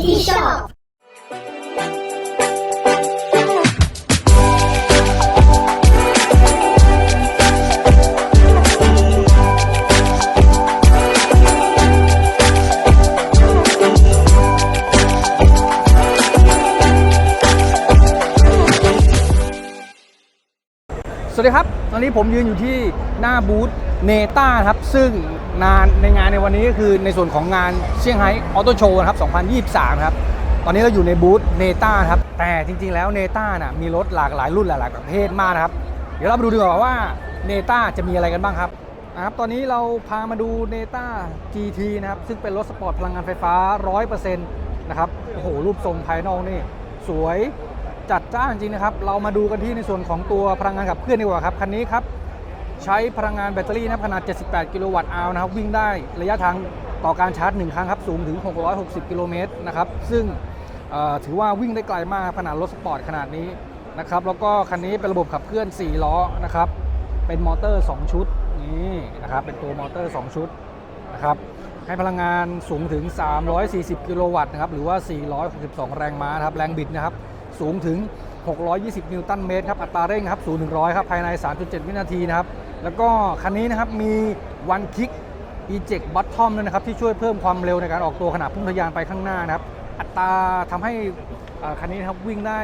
GT Shop สวัสดีครับ ตอนนี้ผมยืนอยู่ที่หน้าบูธ เนต้าครับซึ่งงานในงานในวันนี้ก็คือในส่วนของงานเซี่ยงไฮ้ออโต้โชว์นะครับ 2023 ครับ ตอนนี้เราอยู่ในบูธเนต้าครับ แต่จริง ๆ แล้วเนต้าน่ะมีรถหลากหลายรุ่นหลากหลายประเภทมากนะครับ เดี๋ยวเราไปดูดีกว่าว่าเนต้าจะมีอะไรกันบ้างครับนะครับ ตอนนี้เราพามาดูเนต้า GT นะครับ ซึ่งเป็นรถสปอร์ตพลังงานไฟฟ้า 100%นะครับ โอ้โห รูปทรงภายนอกนี่สวยจัดจ้านจริงนะครับ เรามาดูกันที่ในส่วนของตัวพลังงานขับเคลื่อนดีกว่าครับ คันนี้ครับ ใช้พลังงานแบตเตอรี่นะขนาด 78 กิโลวัตต์อาวนะครับ วิ่งได้ระยะทางต่อการชาร์จ 1 ครั้งครับ สูงถึง 660 กิโลเมตรนะครับ ซึ่งถือว่าวิ่งได้ไกลมากขนาดรถสปอร์ตขนาดนี้นะครับ แล้วก็คันนี้เป็นระบบขับเคลื่อน 4 ล้อนะครับ เป็นมอเตอร์ 2 ชุดนี่นะครับ เป็นตัวมอเตอร์ 2 ชุดนะครับ ให้พลังงานสูงถึง 340 กิโลวัตต์นะครับ หรือว่า 462 แรงม้าครับ แรงบิดนะครับ สูงถึง 620 นิวตันเมตรครับ อัตราเร่งครับ0ถึง100 ครับ ภายใน 3.7 วินาทีนะครับ แล้วก็คันนี้นะครับมี one kick eject bottom ด้วยนะครับที่ช่วยเพิ่มความเร็วในการออกตัวขณะพุ่งทะยานไปข้างหน้านะครับ อัตราทำให้คันนี้นะครับวิ่งได้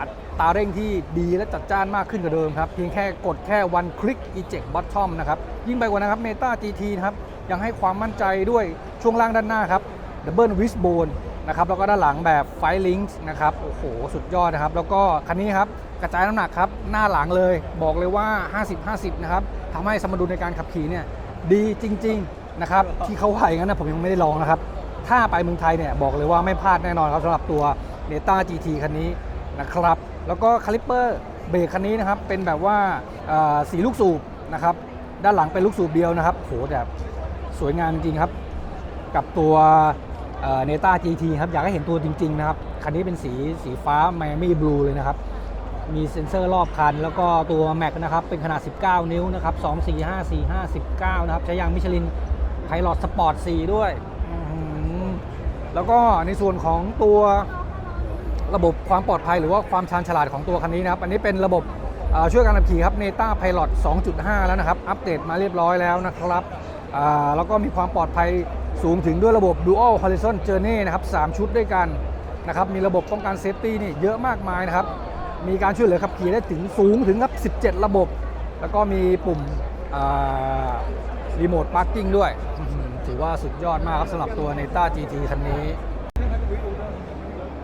อัตราเร่งที่ดีและจัดจ้านมากขึ้นกว่าเดิมครับ เพียงแค่กดแค่ one click eject bottom นะครับ ยิ่งไปกว่านั้นครับ Meta GT นะครับ ยังให้ความมั่นใจด้วยช่วงล่างด้านหน้าครับ Double Wishbone นะครับแล้วก็ด้านหลังแบบ f i Links นะครับโอ้โหสุดยอดนะครับ แล้วก็คันนี้ครับกระจายน้ำหนักครับหน้าหลังเลยบอกเลยว่า 50-50 นะครับทำให้สมดุลในการขับขี่เนี่ยดีจริง ๆ นะครับที่เขาว่าอย่างนั้นนะผมยังไม่ได้ลองนะครับ ถ้าไปเมืองไทยเนี่ยบอกเลยว่าไม่พลาดแน่นอนครับสำหรับตัว n e t a GT คันนี้นะครับ แล้วก็คาลิปเปอร์เบรกคันนี้นะครับเป็นแบบว่าเอ่อสีลูกสูบนะครับด้านหลังเป็นลูกสูบเดียวนะครับโหแบบสวยงามจริงๆครับ กับตัว เนต้า GT ครับ อยากให้เห็นตัวจริง ๆ นะครับ คันนี้เป็นสีสีฟ้า Miami Blue เลยนะครับ มีเซ็นเซอร์รอบคัน แล้วก็ตัว Mac นะครับ เป็นขนาด 19 นิ้วนะครับ 2 4 5 4 5 19 นะครับ ใช้ยางมิชลินไพลอตสปอร์ต 4 ด้วย แล้วก็ในส่วนของตัวระบบความปลอดภัยหรือว่าความชาญฉลาดของตัวคันนี้นะครับ อันนี้เป็นระบบช่วยการขับขี่ครับ Neta Pilot 2.5 แล้วนะครับ อัปเดตมาเรียบร้อยแล้วนะครับแล้วก็มีความปลอดภัย สูงถึงด้วยระบบ Dual Horizon Journey นะครับ 3 ชุดด้วยกันนะครับ มีระบบป้องกันเซฟตี้นี่เยอะมากมายนะครับ มีการช่วยเหลือขับขี่ได้ถึงสูงถึงครับ 17 ระบบ แล้วก็มีปุ่มรีโมทพาร์กิ้งด้วย ถือว่าสุดยอดมากครับสำหรับตัว Neta GT คันนี้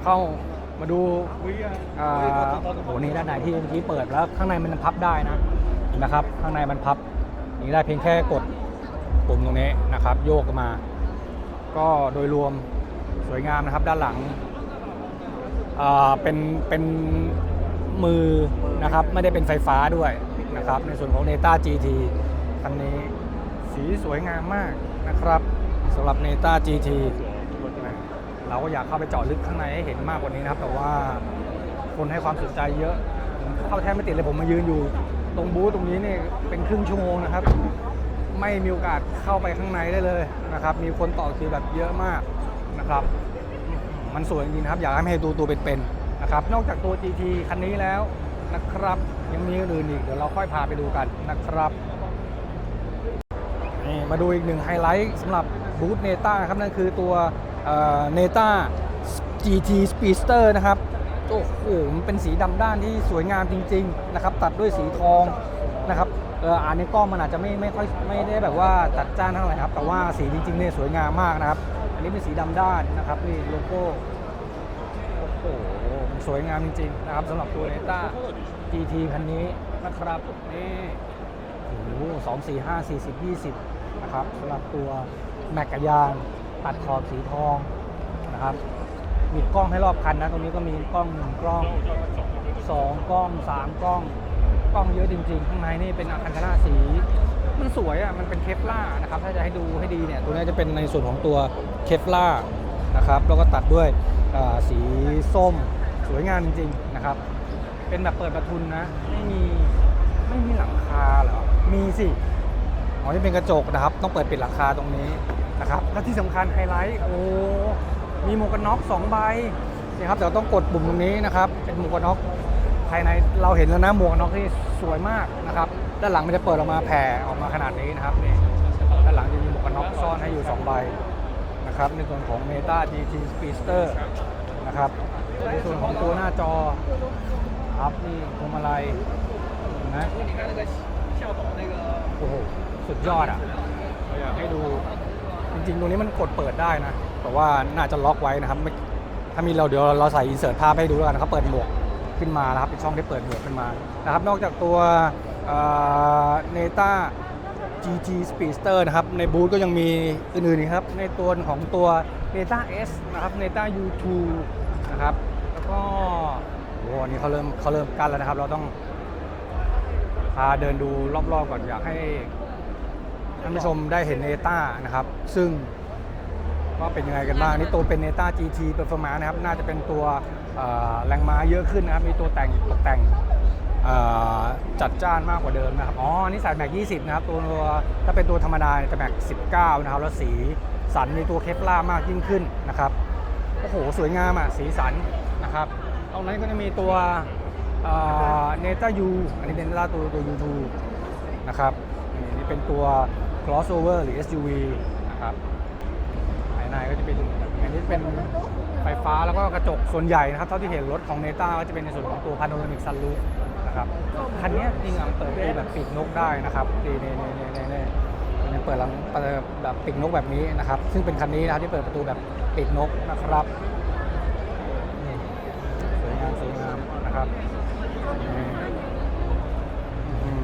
เข้ามาดูอ่าโหนี่ด้านในที่เมื่อกี้เปิดแล้วข้างในมันพับได้นะนะครับ ข้างในมันพับนี้ได้เพียงแค่กดปุ่มตรงนี้นะครับ โยกมา ก็โดยรวมสวยงามนะครับด้านหลังเป็นเป็นมือนะครับไม่ได้เป็นไฟฟ้าด้วยนะครับในส่วนของ Neta GT คันนี้สีสวยงามมากนะครับสำหรับ Neta GT นเราก็อยากเข้าไปเจาะลึกข้างในให้เห็นมากกว่านี้นะครับ แต่ว่าคนให้ความสนใจเยอะ เข้าแทบไม่ติดเลยผมมายืนอยู่ ตรงบูธตรงนี้เนี่ยเป็นครึ่งชั่วโมงนะครับ ไม่มีโอกาสเข้าไปข้างในได้เลยนะครับ มีคนต่อคิวแบบเยอะมากนะครับ มันสวยจริงครับ อยากให้มาให้ดูตัวเป็นๆนะครับ นอกจากตัว GT คันนี้แล้วนะครับ ยังมีอื่นอีก เดี๋ยวเราค่อยพาไปดูกันนะครับนี่มาดูอีกหนึ่งไฮไลท์สำหรับบูธเนต้าครับ นั่นคือตัวเนต้า GT Speedster นะครับโอ้โหมันเป็นสีดำด้านที่สวยงามจริง ๆ นะครับ ตัดด้วยสีทองนะครับ เอออ่านในกล้องมันอาจจะไม่ไม่ค่อยไม่ได้แบบว่าตัดจ้านเท่าไหร่ครับแต่ว่าสีจริงๆเนี่ยสวยงามมากนะครับ อันนี้เป็นสีดำด้านนะครับนี่โลโก้โอ้โหสวยงามจริงๆนะครับสำหรับตัวเนต้า GT คันนี้นะครับนี่โอ้โหสองสี่ห้าสี่สิบยี่สิบนะครับสำหรับตัวแม็กกะยางตัดขอบสีทองนะครับมีกล้องให้รอบคันนะตรงนี้ก็มีกล้องหนึ่งกล้องสองกล้องสามกล้อง กล้องเยอะจริงๆ ข้างในนี่เป็นอาคันธนาสี มันสวยอะ มันเป็นเคฟล่านะครับ ถ้าจะให้ดูให้ดีเนี่ย ตัวนี้จะเป็นในส่วนของตัวเคฟล่านะครับ แล้วก็ตัดด้วยสีส้ม สวยงามจริงๆนะครับ เป็นแบบเปิดประทุนนะ ไม่มีไม่มีหลังคาเหรอ มีสิ อ๋อที่เป็นกระจกนะครับ ต้องเปิดปิดหลังคาตรงนี้นะครับ และที่สำคัญไฮไลท์ โอ้ มีหมวกกันน็อกสองใบนี่ครับแต่เราต้องกดปุ่มตรงนี้นะครับ เป็นหมวกกันน็อก ภายในเราเห็นแล้วนะหมวกน็อกที่สวยมากนะครับ ด้านหลังมันจะเปิดออกมาแผ่ออกมาขนาดนี้นะครับนี่ด้านหลังจะมีหมวกกันน็อกซ่อนให้อยู่สองใบนะครับในส่วนของ Meta GT Speedster นะครับในส่วนของตัวหน้าจอครับนี่พวงมาลัยนไหมโอ้โหสุดยอดอะอยากให้ดูจริงๆตรงนี้มันกดเปิดได้นะ แต่ว่าน่าจะล็อกไว้นะครับถ้ามีเราเดี๋ยวเราใส่อินเสิร์ตภาพให้ดูแล้วกันนะครับเปิดหมวก ขึ้นมานะครับเป็นช่องที่เปิดหมวขึ้นมานะครับนอกจากตัวเนต้า GG Speedster นะครับในบูธก็ยังมีอื่นๆอีกครับในตัวของตัว Neta S นะครับ Neta U2 นะครับแล้วก็โอ้โหอันนี้เขาเริ่มเขาเริ่มกันแล้วนะครับ เราต้องพาเดินดูรอบๆก่อนอยากให้ท่านผู้ชมได้เห็นเนต้านะครับ ซึ่งว่าเป็นยังไงกันบ้างนี่ตัวเป็นเนต้า GT Performance นะครับ น่าจะเป็นตัว แรงม้าเยอะขึ้นนะครับ มีตัวแต่งตกแต่งจัดจ้านมากกว่าเดิมนะครับ อ๋อ นี่ใส่แม็ก 20 นะครับ ตัวถ้าเป็นตัวธรรมดาจะแม็ก 19 นะครับ แล้วสีสันมีตัวเคปล่ามากยิ่งขึ้นนะครับ โอ้โห สวยงามอะ สีสันนะครับ ตรงนั้นก็จะมีตัวเนต้ายูอันนี้เป็นเนต้าตัวตัว U2 นะครับ นี่เป็นตัว crossover หรือ SUV นะครับ นายในก็จะเป็นอันนี้เป็นไฟฟ้าแล้วก็กระจกส่วนใหญ่นะครับเท่าที่เห็นรถของเนต้าก็จะเป็นในส่วนของตัวพาโนรามิกซันรูฟนะครับคันนี้จริงๆอะเปิดได้แบบปิดนกได้นะครับนี่นี่นี่นี่นี่นี่มันเปิดหลังเปิดแบบปิดนกแบบนี้นะครับ ซึ่งเป็นคันนี้นะครับที่เปิดประตูแบบปิดนกนะครับ นี่สวยงามสวยงามนะครับนี่อื้อหื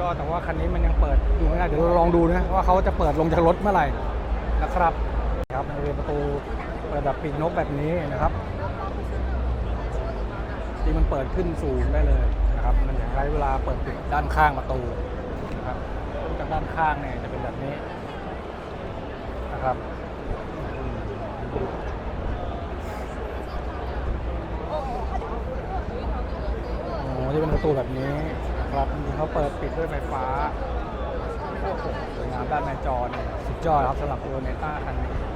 ยอดแต่ว่าคันนี้มันยังเปิดอยู่ไม่ได้เดี๋ยวเราลองดูนะว่าเขาจะเปิดลงจากรถเมื่อไหร่นะครับครับมันจะเป็นประตูเปิดแบบปีกนกแบบนี้นะครับที่มันเปิดขึ้นสูงได้เลยนะครับมันใช้เวลาเปิดปิดด้านข้างประตูนะครับจากด้านข้างเนี่ยจะเป็นแบบนี้นะครับโอ้ที่เป็นประตูแบบนี้ ครับนี่เขาเปิดปิดด้วยไฟฟ้าโอ้โหสวยงามด้านในจอเนี่ยสุดยอดครับสำหรับตัวเนต้าคันนี้